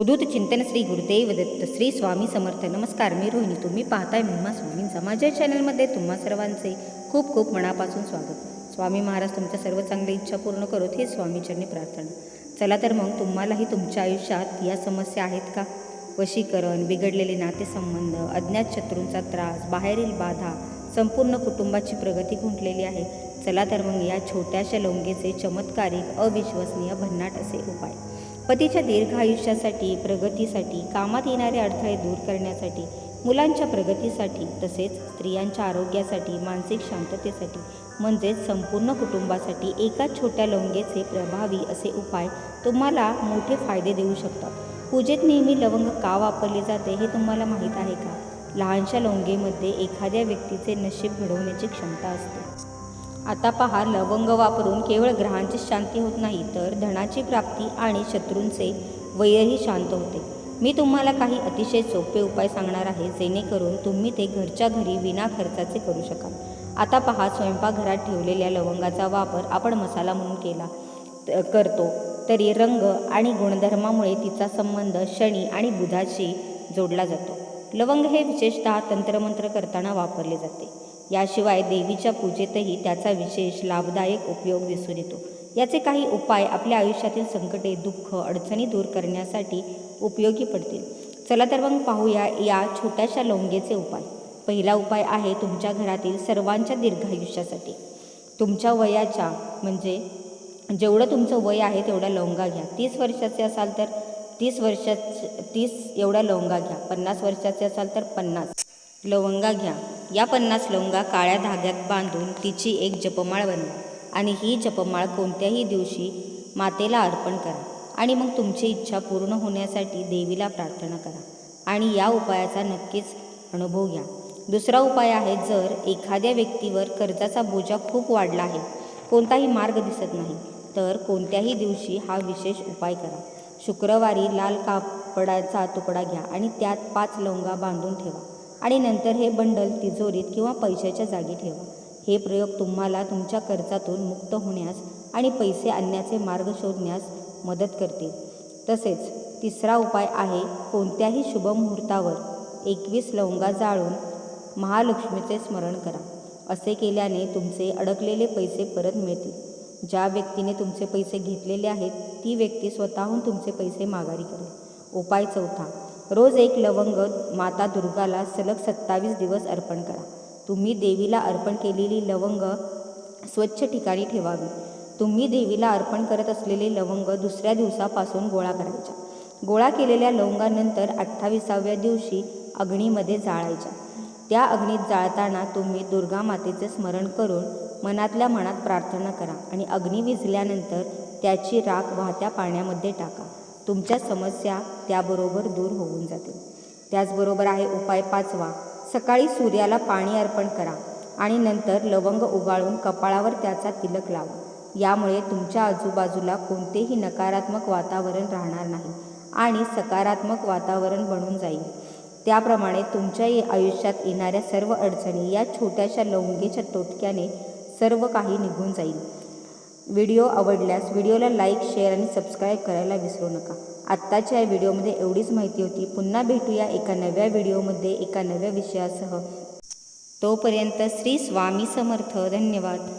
उदूत चिंतन श्री गुरुदेव दत्त श्री स्वामी समर्थ. नमस्कार मी रोहिणी. तुम्ही पाहताय महिमा स्वामींचा माझ्या चॅनलमध्ये तुम्हा सर्वांचे खूप खूप मनापासून स्वागत. स्वामी महाराज तुमच्या सर्व चांगल्या इच्छा पूर्ण करोत हे स्वामीचरणी प्रार्थना. चला तर मग तुम्हालाही तुमच्या आयुष्यात या समस्या आहेत का? वशीकरण बिघडलेले नातेसंबंध अज्ञात शत्रूंचा त्रास बाहेरील बाधा संपूर्ण कुटुंबाची प्रगती खुंटलेली आहे. चला तर मग या छोट्याशा लवंगेचे चमत्कारिक अविश्वसनीय भन्नाट असे उपाय. पतीच्या दीर्घ आयुष्यासाठी प्रगतीसाठी कामात येणारे अडथळे दूर करण्यासाठी मुलांच्या प्रगतीसाठी तसेच स्त्रियांच्या आरोग्यासाठी मानसिक शांततेसाठी म्हणजेच संपूर्ण कुटुंबासाठी एका छोट्या लवंगेचे प्रभावी असे उपाय तुम्हाला मोठे फायदे देऊ शकतात. पूजेत नेहमी लवंग का वापरले जाते हे तुम्हाला माहीत आहे का? लहानशा लवंगेमध्ये एखाद्या व्यक्तीचे नशीब घडवण्याची क्षमता असते. आता पहा लवंग वापरून केवळ ग्रहांची शांती होत नाही तर धनाची प्राप्ती आणि शत्रूंचे वयही शांत होते. मी तुम्हाला काही अतिशय सोपे उपाय सांगणार आहे जेणेकरून तुम्ही ते घरच्या घरी विना खर्चाचे करू शकाल. आता पहा स्वयंपाकघरात ठेवलेल्या लवंगाचा वापर आपण मसाला म्हणून केला त- करतो. तरी रंग आणि गुणधर्मामुळे तिचा संबंध शनी आणि बुधाशी जोडला जातो. लवंग हे विशेषतः तंत्रमंत्र करताना वापरले जाते. याशिवाय देवीच्या पूजेतही त्याचा विशेष लाभदायक उपयोग दिसून येतो. याचे काही उपाय आपल्या आयुष्यातील संकटे दुःख अडचणी दूर करण्यासाठी उपयोगी पडतील. चला तर मग पाहूया या छोट्याशा लवंगेचे उपाय. पहिला उपाय आहे तुमच्या घरातील सर्वांच्या दीर्घायुष्यासाठी तुमच्या वयाच्या म्हणजे जेवढं तुमचं वय आहे तेवढ्या लवंगा घ्या. तीस वर्षाचे असाल तर तीस वर्षाच तीस एवढ्या लवंगा घ्या. पन्नास वर्षाचे असाल तर पन्नास. लवंगा घ्या. या पन्नास लवंगा काळ्या धाग्यात बांधून तिची एक जपमाळ बनवा आणि ही जपमाळ कोणत्याही दिवशी मातेला अर्पण करा आणि मग तुमची इच्छा पूर्ण होण्यासाठी देवीला प्रार्थना करा आणि या उपायाचा नक्कीच अनुभव घ्या. दुसरा उपाय आहे जर एखाद्या व्यक्तीवर कर्जाचा बोजा खूप वाढला आहे कोणताही मार्ग दिसत नाही तर कोणत्याही दिवशी हा विशेष उपाय करा. शुक्रवारी लाल कापडाचा तुकडा घ्या आणि त्यात पाच लवंगा बांधून ठेवा. आणि नंतर हे बंडल तिजोरीत किंवा पैशाच्या जागी ठेवा. हे प्रयोग तुम्हाला तुमच्या कर्जातून मुक्त होण्यास आणि पैसे आणण्याचे मार्ग शोधण्यास मदत करतील. तसेच तिसरा उपाय आहे कोणत्याही शुभ मुहूर्तावर एकवीस लवंगा जाळून महालक्ष्मीचे स्मरण करा. असे केल्याने तुमचे अडकलेले पैसे परत मिळतील. ज्या व्यक्तीने तुमचे पैसे घेतलेले आहेत ती व्यक्ती स्वतःहून तुमचे पैसे माघारी करेल. उपाय चौथा. रोज एक लवंग माता दुर्गाला सलग सत्तावीस दिवस अर्पण करा. तुम्ही देवीला अर्पण केलेली लवंग स्वच्छ ठिकाणी ठेवावी. तुम्ही देवीला अर्पण करत असलेले लवंग दुसऱ्या दिवसापासून गोळा करायच्या. गोळा केलेल्या लवंगानंतर अठ्ठावीसाव्या दिवशी अग्नीमध्ये जाळायच्या. त्या अग्नीत जाळताना तुम्ही दुर्गा मातेचे स्मरण करून मनातल्या मनात प्रार्थना करा आणि अग्नी विझल्यानंतर त्याची राख वाहत्या पाण्यामध्ये टाका. तुमच्या समस्या त्याबरोबर दूर होऊन जातील. त्याचबरोबर आहे उपाय पाचवा. सकाळी सूर्याला पाणी अर्पण करा आणि नंतर लवंग उगाळून कपाळावर त्याचा तिलक लावा. यामुळे तुमच्या आजूबाजूला कोणतेही नकारात्मक वातावरण राहणार नाही आणि सकारात्मक वातावरण बनून जाईल. त्याप्रमाणे तुमच्या आयुष्यात येणाऱ्या सर्व अडचणी या छोट्याशा लवंगेच्या तोटक्याने सर्व काही निघून जाईल. व्हिडिओ आवडल्यास व्हिडिओला लाईक शेअर आणि सबस्क्राईब करायला विसरू नका. आत्ताच्या या व्हिडिओमध्ये एवढीच माहिती होती. पुन्हा भेटूया एका नव्या व्हिडिओमध्ये एका नव्या विषयासह. तोपर्यंत श्री स्वामी समर्थ. धन्यवाद.